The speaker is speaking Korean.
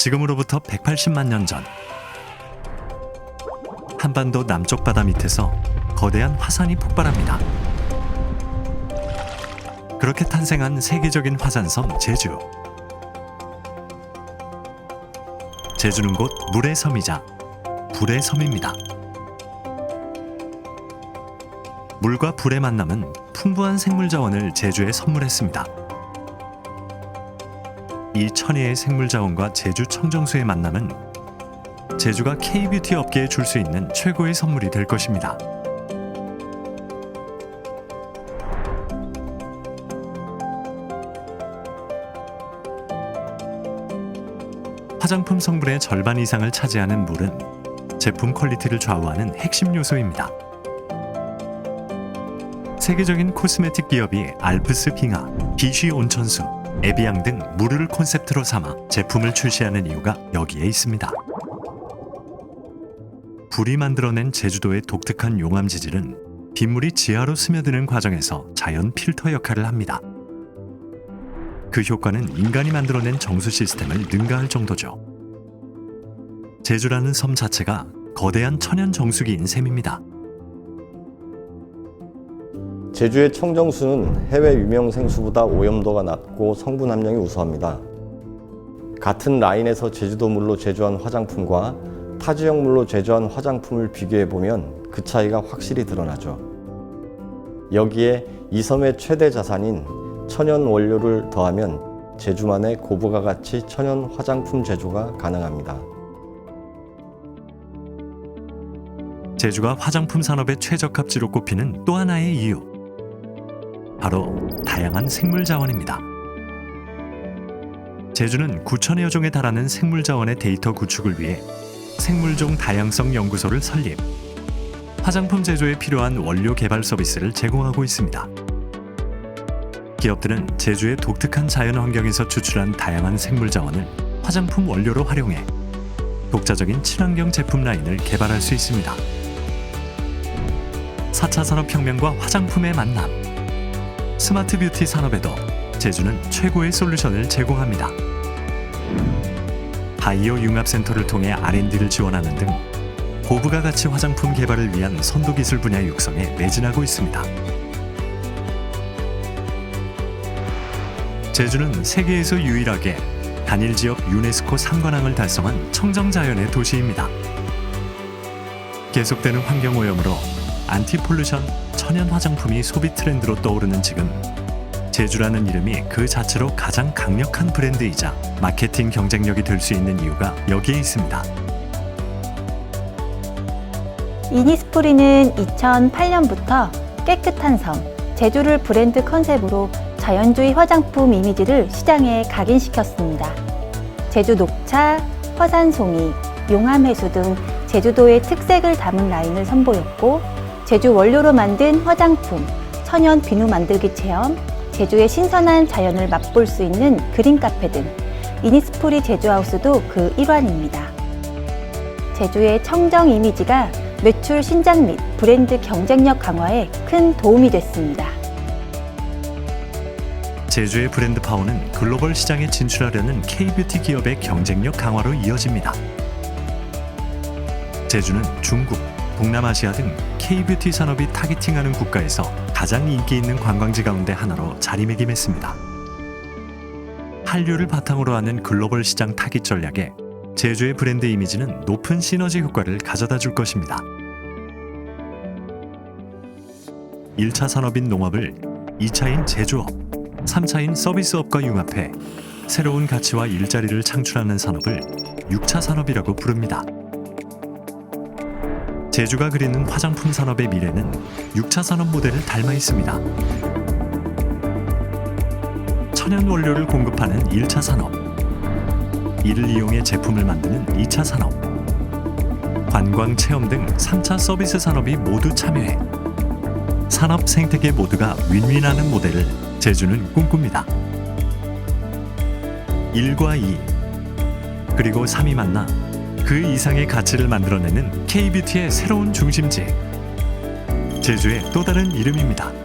지금으로부터 180만 년 전 한반도 남쪽 바다 밑에서 거대한 화산이 폭발합니다. 그렇게 탄생한 세계적인 화산섬 제주. 제주는 곧 물의 섬이자 불의 섬입니다. 물과 불의 만남은 풍부한 생물 자원을 제주에 선물했습니다. 이 천혜의 생물 자원과 제주 청정수의 만남은 제주가 K-뷰티 업계에 줄 수 있는 최고의 선물이 될 것입니다. 화장품 성분의 절반 이상을 차지하는 물은 제품 퀄리티를 좌우하는 핵심 요소입니다. 세계적인 코스메틱 기업이 알프스 빙하, 비쉬 온천수, 에비앙 등 물을 콘셉트로 삼아 제품을 출시하는 이유가 여기에 있습니다. 불이 만들어낸 제주도의 독특한 용암 지질은 빗물이 지하로 스며드는 과정에서 자연 필터 역할을 합니다. 그 효과는 인간이 만들어낸 정수 시스템을 능가할 정도죠. 제주라는 섬 자체가 거대한 천연 정수기인 셈입니다. 제주의 청정수는 해외 유명 생수보다 오염도가 낮고 성분 함량이 우수합니다. 같은 라인에서 제주도 물로 제조한 화장품과 타 지역 물로 제조한 화장품을 비교해 보면 그 차이가 확실히 드러나죠. 여기에 이 섬의 최대 자산인 천연 원료를 더하면 제주만의 고부가 가치 천연 화장품 제조가 가능합니다. 제주가 화장품 산업의 최적합지로 꼽히는 또 하나의 이유. 바로 다양한 생물 자원입니다. 제주는 9천여 종에 달하는 생물 자원의 데이터 구축을 위해 생물종 다양성 연구소를 설립. 화장품 제조에 필요한 원료 개발 서비스를 제공하고 있습니다. 기업들은 제주의 독특한 자연 환경에서 추출한 다양한 생물 자원을 화장품 원료로 활용해 독자적인 친환경 제품 라인을 개발할 수 있습니다. 4차 산업혁명과 화장품의 만남. 스마트 뷰티 산업에도 제주는 최고의 솔루션을 제공합니다. 바이오 융합센터를 통해 R&D를 지원하는 등 고부가 가치 화장품 개발을 위한 선도 기술 분야 육성에 매진하고 있습니다. 제주는 세계에서 유일하게 단일 지역 유네스코 상관왕을 달성한 청정자연의 도시입니다. 계속되는 환경 오염으로 안티폴루션 천연 화장품이 소비 트렌드로 떠오르는 지금 제주라는 이름이 그 자체로 가장 강력한 브랜드이자 마케팅 경쟁력이 될 수 있는 이유가 여기에 있습니다. 이니스프리는 2008년부터 깨끗한 섬, 제주를 브랜드 컨셉으로 자연주의 화장품 이미지를 시장에 각인시켰습니다. 제주 녹차, 화산송이, 용암해수 등 제주도의 특색을 담은 라인을 선보였고, 제주 원료로 만든 화장품, 천연 비누 만들기 체험, 제주의 신선한 자연을 맛볼 수 있는 그린 카페 등 이니스프리 제주하우스도 그 일환입니다. 제주의 청정 이미지가 매출 신장 및 브랜드 경쟁력 강화에 큰 도움이 됐습니다. 제주의 브랜드 파워는 글로벌 시장에 진출하려는 K-뷰티 기업의 경쟁력 강화로 이어집니다. 제주는 중국, 동남아시아 등 K-뷰티 산업이 타깃팅하는 국가에서 가장 인기 있는 관광지 가운데 하나로 자리매김했습니다. 한류를 바탕으로 하는 글로벌 시장 타깃 전략에 제주의 브랜드 이미지는 높은 시너지 효과를 가져다 줄 것입니다. 1차 산업인 농업을 2차인 제조업, 3차인 서비스업과 융합해 새로운 가치와 일자리를 창출하는 산업을 6차 산업이라고 부릅니다. 제주가 그리는 화장품 산업의 미래는 6차 산업 모델을 닮아 있습니다. 천연 원료를 공급하는 1차 산업, 이를 이용해 제품을 만드는 2차 산업, 관광 체험 등 3차 서비스 산업이 모두 참여해 산업 생태계 모두가 윈윈하는 모델을 제주는 꿈꿉니다. 1과 2 그리고 3이 만나 그 이상의 가치를 만들어내는 K-뷰티의 새로운 중심지 제주의 또 다른 이름입니다.